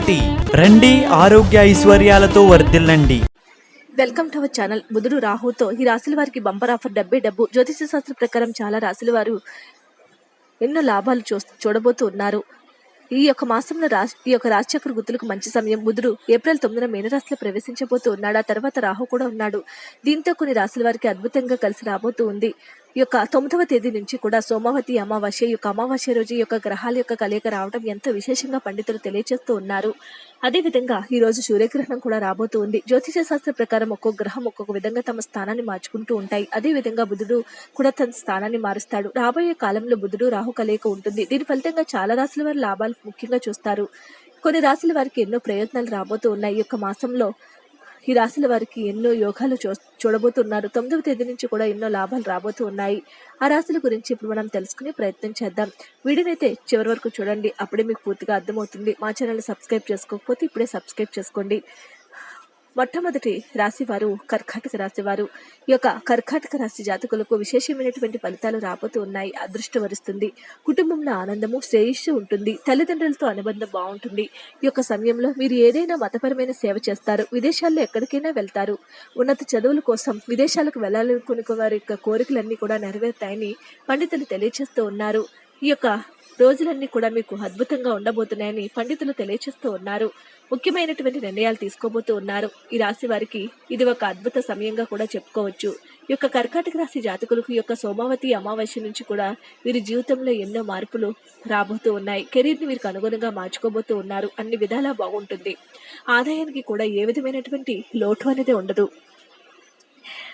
రండి ఆరోగ్య ఐశ్వర్యాలతో వర్ధిల్లండి. Welcome to our channel. బుధుడు రాహుతో ఈ రాశుల వారికి బంపర్ ఆఫర్ డబ్బే డబ్బు జ్యోతిష శాస్త్ర ప్రకారం చాలా రాశుల వారు ఎన్నో లాభాలు చూ చూడబోతూ ఉన్నారు. ఈ యొక్క మాసంలో రాశి ఈ యొక్క రాశిచక్ర గుర్తులకు మంచి సమయం. బుధుడు ఏప్రిల్ తొమ్మిదిన మీనరాశిలో ప్రవేశించబోతూ ఉన్నాడు. ఆ తర్వాత రాహు కూడా ఉన్నాడు. దీంతో కొన్ని రాశుల వారికి అద్భుతంగా కలిసి రాబోతూ ఉంది. ఈ యొక్క తొమ్మిదవ తేదీ నుంచి కూడా సోమవతి అమావాస్య యొక్క అమావాస్య రోజు యొక్క గ్రహాల యొక్క కలయిక రావడం ఎంతో విశేషంగా పండితులు తెలియజేస్తూ ఉన్నారు. అదేవిధంగా ఈ రోజు సూర్యగ్రహణం కూడా రాబోతూ ఉంది. జ్యోతిష శాస్త్ర ప్రకారం ఒక్కో గ్రహం ఒక్కొక్క విధంగా తమ స్థానాన్ని మార్చుకుంటూ ఉంటాయి. అదే విధంగా బుధుడు కూడా తన స్థానాన్ని మారుస్తాడు. రాబోయే కాలంలో బుధుడు రాహు కలయిక ఉంటుంది. దీని ఫలితంగా చాలా రాశుల వారి లాభాలు ముఖ్యంగా చూస్తారు. కొన్ని రాశుల వారికి ఎన్నో ప్రయత్నాలు రాబోతూ ఉన్నాయి. ఈ యొక్క మాసంలో ఈ రాశుల వారికి ఎన్నో యోగాలు చూ చూడబోతున్నారు. తొమ్మిదవ తేదీ నుంచి కూడా ఎన్నో లాభాలు రాబోతూ ఉన్నాయి. ఆ రాశుల గురించి ఇప్పుడు మనం తెలుసుకునే ప్రయత్నం చేద్దాం. వీడియోనైతే చివరి వరకు చూడండి. అప్పుడే మీకు పూర్తిగా అర్థమవుతుంది. మా ఛానల్ సబ్స్క్రైబ్ చేసుకోకపోతే ఇప్పుడే సబ్స్క్రైబ్ చేసుకోండి. మొట్టమొదటి రాశివారు కర్కాటక రాశివారు. ఈ యొక్క కర్కాటక రాశి జాతకులకు విశేషమైనటువంటి ఫలితాలు రాబోతూ ఉన్నాయి. అదృష్టం వరుస్తుంది. కుటుంబంలో ఆనందము శ్రేయస్సు ఉంటుంది. తల్లిదండ్రులతో అనుబంధం బాగుంటుంది. ఈ యొక్క సమయంలో మీరు ఏదైనా మతపరమైన సేవ చేస్తారు. విదేశాల్లో ఎక్కడికైనా వెళ్తారు. ఉన్నత చదువుల కోసం విదేశాలకు వెళ్ళాలనుకునే వారి యొక్క కోరికలన్నీ కూడా నెరవేరుతాయని పండితులు తెలియజేస్తూ ఉన్నారు. ఈ యొక్క రోజులన్నీ కూడా మీకు అద్భుతంగా ఉండబోతున్నాయని పండితులు తెలియచేస్తూ ఉన్నారు. ముఖ్యమైనటువంటి నిర్ణయాలు తీసుకోబోతూ ఉన్నారు. ఈ రాశి వారికి ఇది ఒక అద్భుత సమయంగా కూడా చెప్పుకోవచ్చు. ఈ యొక్క కర్కాటక రాశి జాతకులకు యొక్క సోమావతి అమావాస్య నుంచి కూడా వీరి జీవితంలో ఎన్నో మార్పులు రాబోతూ ఉన్నాయి. కెరీర్ని వీరికి అనుగుణంగా మార్చుకోబోతూ ఉన్నారు. అన్ని విధాలా బాగుంటుంది. ఆదాయానికి కూడా ఏ విధమైనటువంటి లోటు అనేది ఉండదు.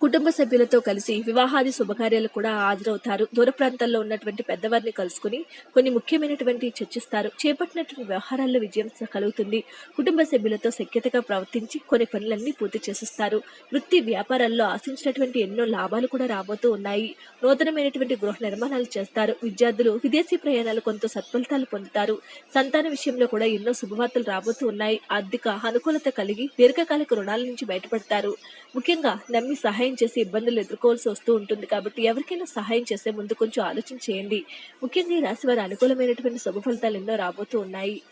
కుటుంబ సభ్యులతో కలిసి వివాహాది శుభకార్యాలు కూడా హాజరవుతారు. దూర ప్రాంతాల్లో ఉన్నటువంటి పెద్దవారిని కలుసుకుని కొన్ని ముఖ్యమైనటువంటి చర్చిస్తారు. చేపట్టినటువంటి వ్యవహారాల్లో విజయం కలుగుతుంది. కుటుంబ సభ్యులతో సఖ్యతగా ప్రవర్తించి కొన్ని పనులన్నీ పూర్తి చేసిస్తారు. వృత్తి వ్యాపారాల్లో ఆశించినటువంటి ఎన్నో లాభాలు కూడా రాబోతూ ఉన్నాయి. నూతనమైనటువంటి గృహ నిర్మాణాలు చేస్తారు. విద్యార్థులు విదేశీ ప్రయాణాలు కొంత సత్ఫలితాలు పొందుతారు. సంతాన విషయంలో కూడా ఎన్నో శుభవార్తలు రాబోతూ ఉన్నాయి. ఆర్థిక అనుకూలత కలిగి దీర్ఘకాలిక రుణాల నుంచి బయటపడతారు. ముఖ్యంగా నమ్మి సహాయం చేసి ఇబ్బందులు ఎదుర్కోవాల్సి వస్తూ ఉంటుంది కాబట్టి ఎవరికైనా సహాయం చేసే ముందు కొంచెం ఆలోచన చేయండి. ముఖ్యంగా ఈ రాశి వారి అనుకూలమైనటువంటి శుభ ఫలితాలు ఎన్నో రాబోతూ ఉన్నాయి.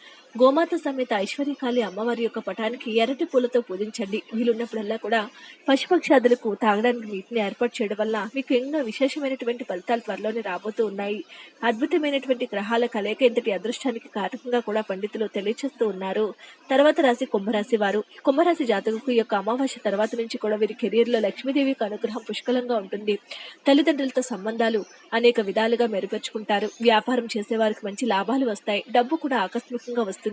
గోమాత సమేత ఐశ్వర్యకాళి అమ్మవారి యొక్క పటానికి ఎర్రటి పూలతో పూజించండి. వీలున్నప్పుడల్లా కూడా పశుపక్షాదులకు తాగడానికి నీటిని ఏర్పాటు చేయడం వల్ల మీకు ఎన్నో విశేషమైనటువంటి ఫలితాలు త్వరలోనే రాబోతూ ఉన్నాయి. అద్భుతమైనటువంటి గ్రహాల కలయిక ఇంతటి అదృష్టానికి కారకంగా కూడా పండితులు తెలియచేస్తూ ఉన్నారు. తర్వాత రాశి కుంభరాశి వారు. కుంభరాశి జాతకులకు యొక్క అమావాస్య తర్వాత నుంచి కూడా వీరి కెరీర్లో లక్ష్మీదేవికి అనుగ్రహం పుష్కలంగా ఉంటుంది. తల్లిదండ్రులతో సంబంధాలు అనేక విధాలుగా మెరుగుపరుచుకుంటారు. వ్యాపారం చేసే వారికి మంచి లాభాలు వస్తాయి. డబ్బు కూడా ఆకస్మికంగా వస్తుంది.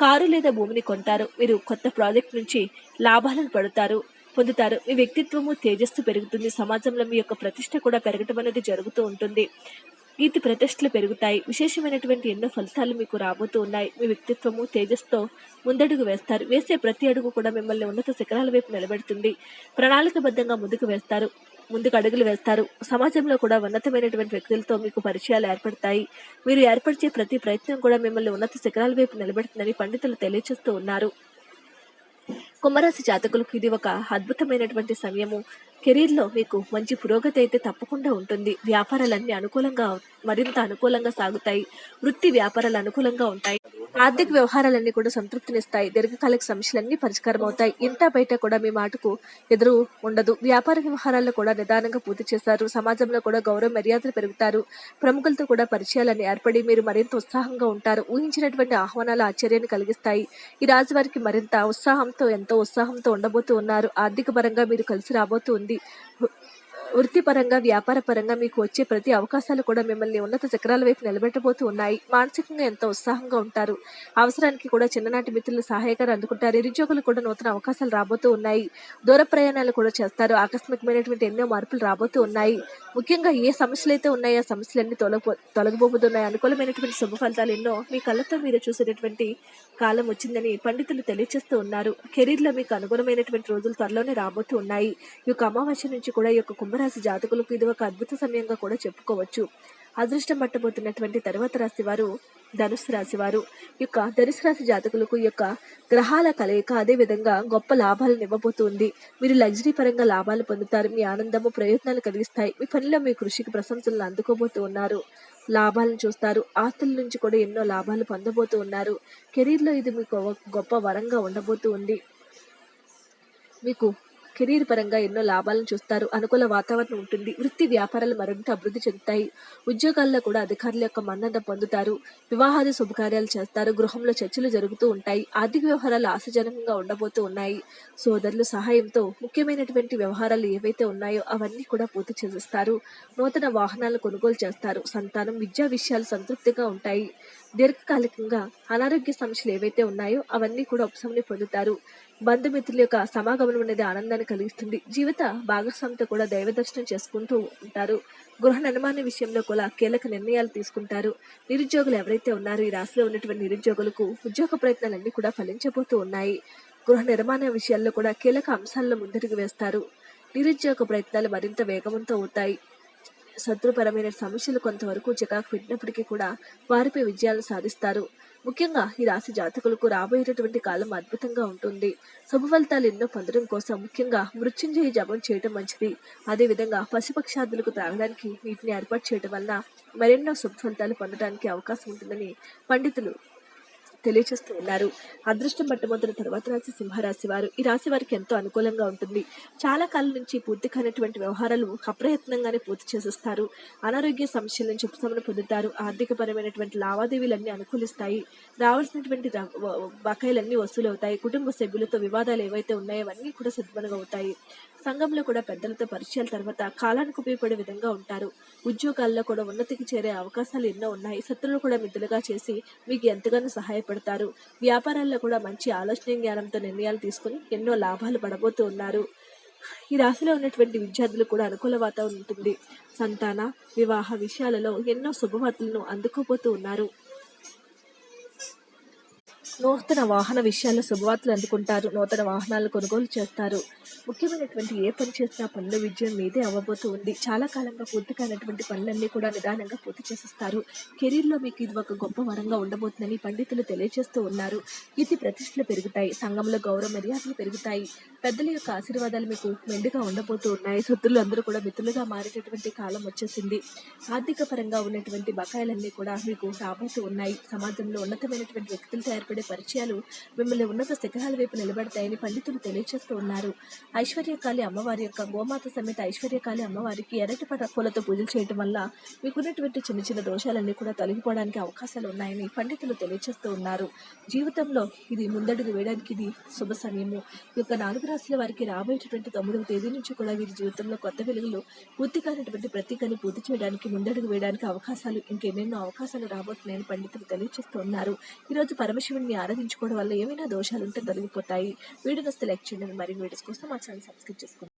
కారు లేదా భూమిని కొంటారు. మీరు కొత్త ప్రాజెక్ట్ నుంచి లాభాలను పడతారు పొందుతారు. మీ వ్యక్తిత్వము తేజస్సు పెరుగుతుంది. సమాజంలో మీ యొక్క ప్రతిష్ట కూడా పెరగటం అనేది జరుగుతూ ఉంటుంది. కీర్తి ప్రతిష్టలు పెరుగుతాయి. విశేషమైనటువంటి ఎన్నో ఫలితాలు మీకు రాబోతూ ఉన్నాయి. మీ వ్యక్తిత్వము తేజస్తో ముందడుగు వేస్తారు. వేసే ప్రతి అడుగు కూడా మిమ్మల్ని ఉన్నత శిఖరాల వైపు నిలబెడుతుంది. ప్రణాళికబద్ధంగా ముందుకు వేస్తారు. ముందుకు అడుగులు వేస్తారు. సమాజంలో కూడా ఉన్నతమైనటువంటి వ్యక్తులతో మీకు పరిచయాలు ఏర్పడతాయి. మీరు ఏర్పరిచే ప్రతి ప్రయత్నం కూడా మిమ్మల్ని ఉన్నత శిఖరాల వైపు నిలబెడుతుందని పండితులు తెలియజేస్తూ ఉన్నారు. కుంభరాశి జాతకులకు ఇది ఒక అద్భుతమైనటువంటి సమయము. కెరీర్లో మీకు మంచి పురోగతి అయితే తప్పకుండా ఉంటుంది. వ్యాపారాలన్నీ అనుకూలంగా మరింత అనుకూలంగా సాగుతాయి. వృత్తి వ్యాపారాలు అనుకూలంగా ఉంటాయి. ఆర్థిక వ్యవహారాలన్నీ కూడా సంతృప్తినిస్తాయి. దీర్ఘకాలిక సమస్యలన్నీ పరిష్కారం అవుతాయి. ఇంట బయట కూడా మీ మాటకు ఎదురు ఉండదు. వ్యాపార వ్యవహారాల్లో కూడా నిదానంగా పూర్తి చేస్తారు. సమాజంలో కూడా గౌరవ మర్యాదలు పెరుగుతారు. ప్రముఖులతో కూడా పరిచయాలను ఏర్పడి మీరు మరింత ఉత్సాహంగా ఉంటారు. ఊహించినటువంటి ఆహ్వానాలు ఆశ్చర్యాన్ని కలిగిస్తాయి. ఈ రాజు వారికి మరింత ఉత్సాహంతో ఎంతో ఉత్సాహంతో ఉండబోతూ ఉన్నారు. ఆర్థిక పరంగా మీరు కలిసి రాబోతూ ఉంది. は。వృత్తిపరంగా వ్యాపార పరంగా మీకు వచ్చే ప్రతి అవకాశాలు కూడా మిమ్మల్ని ఉన్నత చక్రాల వైపు నిలబెట్టబోతూ ఉన్నాయి. మానసికంగా ఎంతో ఉత్సాహంగా ఉంటారు. అవసరానికి కూడా చిన్ననాటి మిత్రులు సహాయకారు అందుకుంటారు. నిరుద్యోగులు కూడా నూతన అవకాశాలు రాబోతూ ఉన్నాయి. దూర ప్రయాణాలు కూడా చేస్తారు. ఆకస్మికమైనటువంటి ఎన్నో మార్పులు రాబోతూ ఉన్నాయి. ముఖ్యంగా ఏ సమస్యలు అయితే ఉన్నాయో ఆ సమస్యలన్నీ తొలగబో తొలగబోతున్నాయి. అనుకూలమైనటువంటి శుభ ఫలితాలు ఎన్నో మీ కళ్ళతో మీరు చూసేటటువంటి కాలం వచ్చిందని పండితులు తెలియజేస్తూ ఉన్నారు. కెరీర్లో మీకు అనుగుణమైనటువంటి రోజులు త్వరలోనే రాబోతూ ఉన్నాయి. ఈ యొక్క అమావాస్య నుంచి కూడా ఈ యొక్క కుంభరాశి జాతకులకు ఇది ఒక అద్భుత సమయంగా కూడా చెప్పుకోవచ్చు. అదృష్టం పట్టబోతున్నటువంటి తర్వాత రాశి వారు ధనుసు రాశి వారు. ఈ యొక్క ధనుసు రాశి జాతకులకు యొక్క గ్రహాల కలయిక అదే విధంగా గొప్ప లాభాలను ఇవ్వబోతుంది. మీరు లగ్జరీ పరంగా లాభాలు పొందుతారు మీ ఆనందము ప్రయత్నాలు కలిగిస్తాయి మీ పనిలో మీ కృషికి ప్రశంసలను అందుకోబోతూ ఉన్నారు. లాభాలను చూస్తారు ఆస్తుల నుంచి కూడా ఎన్నో లాభాలు పొందబోతూ ఉన్నారు. కెరీర్లో ఇది మీకు గొప్ప వరంగా ఉండబోతూ ఉంది. మీకు కెరీర్ పరంగా ఎన్నో లాభాలను చూస్తారు. అనుకూల వాతావరణం ఉంటుంది. వృత్తి వ్యాపారాలు మరింత అభివృద్ధి చెందుతాయి. ఉద్యోగాల్లో కూడా అధికారుల యొక్క మన్నత పొందుతారు. వివాహాది శుభకార్యాలు చేస్తారు. గృహంలో చర్చలు జరుగుతూ ఉంటాయి. ఆర్థిక వ్యవహారాలు ఆశాజనకంగా ఉండబోతూ ఉన్నాయి. సోదరుల సహాయంతో ముఖ్యమైనటువంటి వ్యవహారాలు ఏవైతే ఉన్నాయో అవన్నీ కూడా పూర్తి చేస్తారు నూతన వాహనాలను కొనుగోలు చేస్తారు. సంతానం విద్యా విషయాలు సంతృప్తిగా ఉంటాయి. దీర్ఘకాలికంగా అనారోగ్య సమస్యలు ఏవైతే ఉన్నాయో అవన్నీ కూడా ఉపశమని పొందుతారు. బంధుమిత్రుల యొక్క సమాగమనం అనేది ఆనందాన్ని కలిగిస్తుంది. జీవిత భాగస్వామితో కూడా దైవ దర్శనం చేసుకుంటూ ఉంటారు. గృహ నిర్మాణ విషయంలో కూడా కీలక నిర్ణయాలు తీసుకుంటారు. నిరుద్యోగులు ఎవరైతే ఉన్నారో ఈ రాశిలో ఉన్నటువంటి నిరుద్యోగులకు ఉద్యోగ ప్రయత్నాలన్నీ కూడా ఫలించబోతూ ఉన్నాయి. గృహ నిర్మాణ విషయాల్లో కూడా కీలక అంశాల్లో ముందడుగు వేస్తారు. నిరుద్యోగ ప్రయత్నాలు మరింత వేగవంతం అవుతాయి. శత్రుపరమైన సమస్యలు కొంతవరకు చికాకు పెట్టినప్పటికీ కూడా వారిపై విజయాలు సాధిస్తారు. ముఖ్యంగా ఈ రాశి జాతకులకు రాబోయేటటువంటి కాలం అద్భుతంగా ఉంటుంది. శుభ ఫలితాలు ఎన్నో పొందడం కోసం ముఖ్యంగా మృత్యుంజయ జపం చేయడం మంచిది. అదేవిధంగా పశుపక్షాదులకు త్రాగడానికి వీటిని ఏర్పాటు చేయడం వల్ల మరెన్నో శుభ ఫలితాలు పొందడానికి అవకాశం ఉంటుందని పండితులు తెలియజేస్తూ ఉన్నారు. అదృష్టం పట్టబోతున్న తర్వాత రాశి సింహరాశి వారు. ఈ రాశి వారికి ఎంతో అనుకూలంగా ఉంటుంది. చాలా కాలం నుంచి పూర్తి కానటువంటి వ్యవహారాలు అప్రయత్నంగానే పూర్తి చేసేస్తారు. అనారోగ్య సమస్యల నుంచి ఉపశమనం పొందుతారు. ఆర్థికపరమైనటువంటి లావాదేవీలన్నీ అనుకూలిస్తాయి. రావాల్సినటువంటి బకాయిలన్నీ వసూలవుతాయి. కుటుంబ సభ్యులతో వివాదాలు ఏవైతే ఉన్నాయో అవన్నీ కూడా సద్మనగవుతాయి సంఘంలో కూడా పెద్దలతో పరిచయాల తర్వాత కాలానికి ఉపయోగపడే విధంగా ఉంటారు. ఉద్యోగాల్లో కూడా ఉన్నతికి చేరే అవకాశాలు ఎన్నో ఉన్నాయి. శత్రులు కూడా మిత్రులుగా చేసి మీకు ఎంతగానో సహాయపడతారు వ్యాపారాల్లో కూడా మంచి ఆలోచన జ్ఞానంతో నిర్ణయాలు తీసుకుని ఎన్నో లాభాలు పడబోతూ ఉన్నారు. ఈ రాశిలో ఉన్నటువంటి విద్యార్థులు కూడా అనుకూల వాతావరణం ఉంటుంది. సంతాన వివాహ విషయాలలో ఎన్నో శుభవార్తలను అందుకోబోతూ ఉన్నారు. నూతన వాహన విషయాల్లో శుభవార్తలు అందుకుంటారు. నూతన వాహనాలు కొనుగోలు చేస్తారు. ముఖ్యమైనటువంటి ఏ పని చేసినా పనుల విజయం మీదే అవ్వబోతూ ఉంది. చాలా కాలంగా పూర్తి కానటువంటి పనులన్నీ కూడా నిదానంగా పూర్తి చేసేస్తారు. కెరీర్లో మీకు ఇది ఒక గొప్ప వరంగా ఉండబోతుందని పండితులు తెలియజేస్తూ ఉన్నారు. ఇది ప్రతిష్టలు పెరుగుతాయి. సంఘంలో గౌరవ మర్యాదలు పెరుగుతాయి. పెద్దల యొక్క ఆశీర్వాదాలు మీకు మెండుగా ఉండబోతూ ఉన్నాయి. శత్రులు అందరూ కూడా మిత్రులుగా మారేటటువంటి కాలం వచ్చేసింది. ఆర్థిక పరంగా ఉన్నటువంటి బకాయిలన్నీ కూడా మీకు రాబోతూ ఉన్నాయి. సమాజంలో ఉన్నతమైనటువంటి వ్యక్తులతో ఏర్పడే పరిచయాలు మిమ్మల్ని ఉన్నత శిఖరాల వైపు నిలబడతాయని పండితులు తెలియజేస్తూ ఉన్నారు. ఐశ్వర్యకాళి అమ్మవారి యొక్క గోమాత సమేత ఐశ్వర్యకాళి అమ్మవారికి ఎర్రటి పట పూలతో పూజలు చేయడం వల్ల మీకున్నటువంటి చిన్న చిన్న దోషాలన్నీ కూడా తొలగిపోవడానికి అవకాశాలు ఉన్నాయని పండితులు తెలియజేస్తూ ఉన్నారు. జీవితంలో ఇది ముందడుగు వేయడానికి ఇది శుభ సమయము. ఈ యొక్క నాలుగు రాశుల వారికి రాబోయేటటువంటి తొమ్మిదవ తేదీ నుంచి కూడా వీరి జీవితంలో కొత్త వెలుగులు పూర్తి కానటువంటి ప్రతీకని పూర్తి చేయడానికి ముందడుగు వేయడానికి అవకాశాలు ఇంకెన్నెన్నో అవకాశాలు రాబోతున్నాయని పండితులు తెలియజేస్తూ ఉన్నారు. ఈరోజు పరమశివుని ఆరాధించుకోవడం వల్ల ఏమైనా దోషాలు ఉంటే తొలగిపోతాయి. వీడియో వస్తే లైక్ చేయండి. మరి వీడియోస్ కోసం మా ఛానల్ సబ్స్క్రైబ్ చేసుకోండి.